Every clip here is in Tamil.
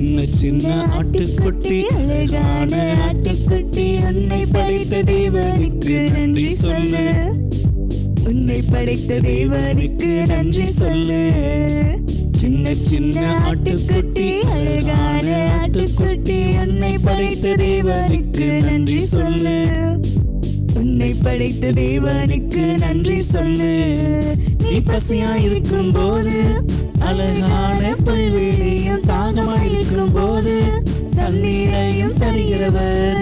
சின்ன சின்ன ஆட்டுக்குட்டி அழகான ஆட்டுக்குட்டி உன்னை படைத்த தேவனுக்கு நன்றி சொல்லு. உன்னை படைத்த தேவனுக்கு நன்றி சொல்லு. சின்ன சின்ன ஆட்டுக்குட்டி அழகான ஆட்டுக்குட்டி உன்னை படைத்த தேவனுக்கு நன்றி சொல்லு. உன்னை படைத்த தேவனுக்கு நன்றி சொல்லு. நீ பசியா இருக்கும் போது தண்ணீரையும் தருகிறவர்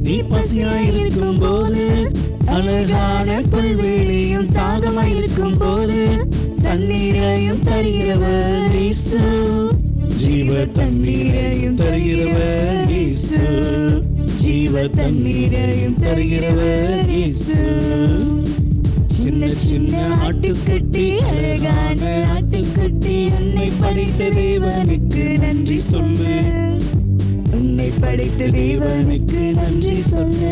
நீ பசியாயிருக்கும் போது அழகான புல்வெளியும் தாகமாயிருக்கும் போது தண்ணீரையும் தருகிறவர் இயேசு. ஜீவ தண்ணீரையும் தருகிறவர் இயேசு. ஜீவ தண்ணீரையும் தருகிறவர் இயேசு. சின்ன சின்ன ஆட்டுக்குட்டி அழகான படைத்த தேவனுக்கு நன்றி சொல்லு. உன்னை படைத்த தேவனுக்கு நன்றி சொல்லு.